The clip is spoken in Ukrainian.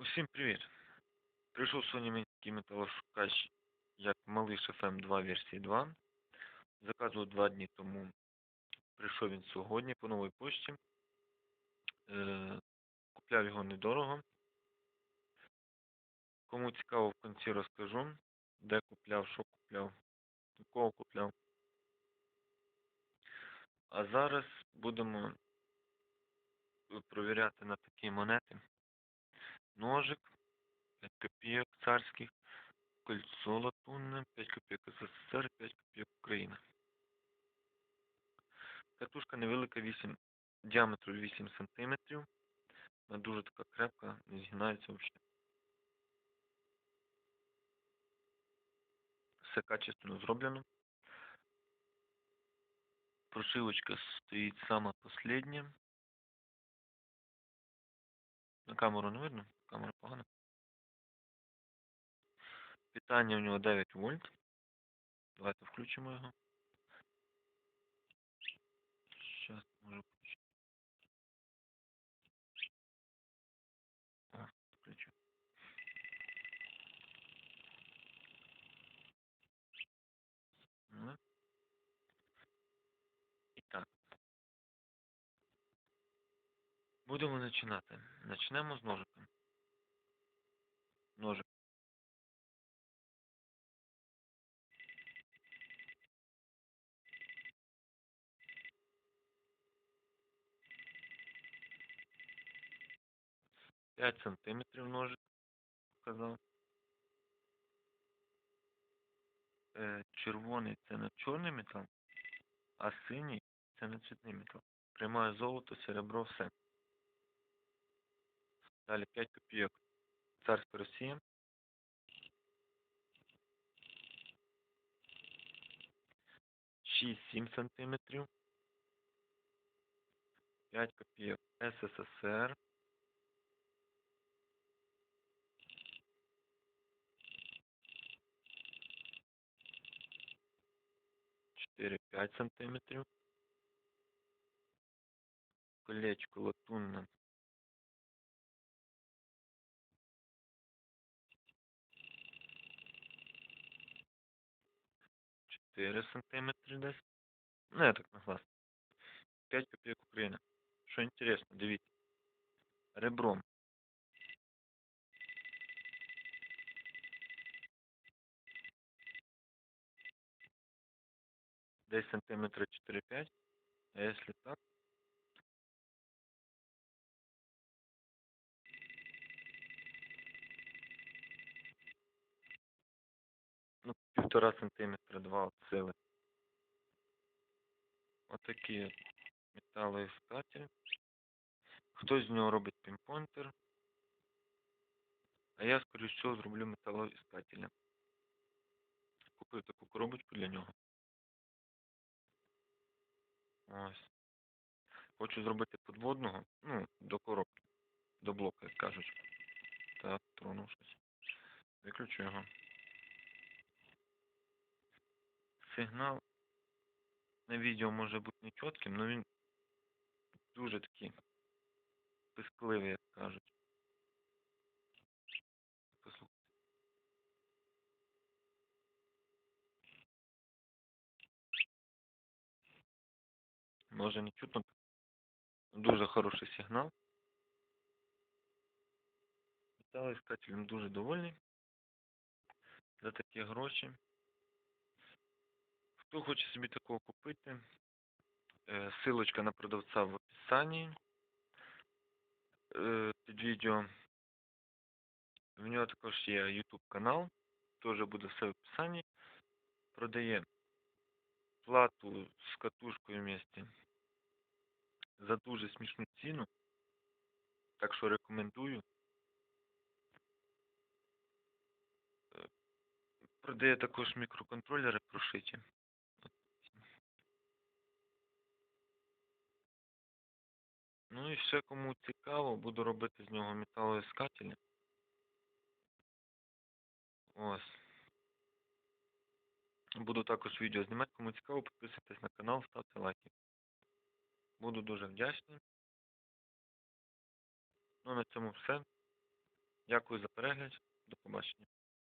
Усім привіт! Прийшов мені такий металошукач, як Малиш FM 2 версії 2. Заказував два дні тому. Прийшов він сьогодні по новій пошті. Е, купляв його недорого. Кому цікаво в кінці розкажу, де купляв, що купляв, кого купляв. А зараз будемо е, провіряти на такі монети. Ножик. 5 копеек царских, кольцо латунне, 5 копеек СССР, 5 копеек Україна. Катушка невелика 8, діаметру 8 см. Вона дуже така крепка, не згинається взагалі. Все качественно зроблено. Прошивочка стоїть сама последня. На камеру не видно, камера погана. Питання у нього 9 вольт. Давайте включимо його. Сейчас можу включити. Включу. Ну. І так. Будемо починати. Почнемо з ножика. Ножик. П'ять сантиметрів ножик показав. Е, червоний це на чорний метал, а синій це на цвітний метал. Приймає золото, серебро, все. Далі 5 копійок. Царська Росія. Шість сім сантиметрів. 5 копійок СССР. Чотири п'ять сантиметрів. Колечко латунне. Чотири сантиметри десь. Ну, я так на глаз. 5 копійок України. Що інтересно, дивіться. Ребром. Десь сантиметра 4-5. А если так? Півтора сантиметра, два от сили. Отакі металоіскатель. Хтось з нього робить пінпойнтер. А я, скоріш всього, зроблю металоіскателя. Купив таку коробочку для нього. Ось. Хочу зробити подводного, ну, до коробки, до блока, як кажуть. Так, тронув щось. Виключу його. Сигнал на відео може бути не чітким, але він дуже такий пискливий, як кажуть. Послухайте. Може не чутно. Дуже хороший сигнал. Металоіскателем дуже довольний. За такі гроші. Хто хоче собі такого купити, е, силочка на продавця в описанні е, під відео. В нього також є YouTube канал, теж буде все в описанні. Продає плату з катушкою вместе за дуже смішну ціну. Так що рекомендую. Е, Продає також мікроконтролери прошиті. Ну і ще кому цікаво, буду робити з нього металоіскателі. Ось. Буду також відео знімати. Кому цікаво, підписуйтесь на канал, ставте лайки. Буду дуже вдячний. Ну, на цьому все. Дякую за перегляд. До побачення.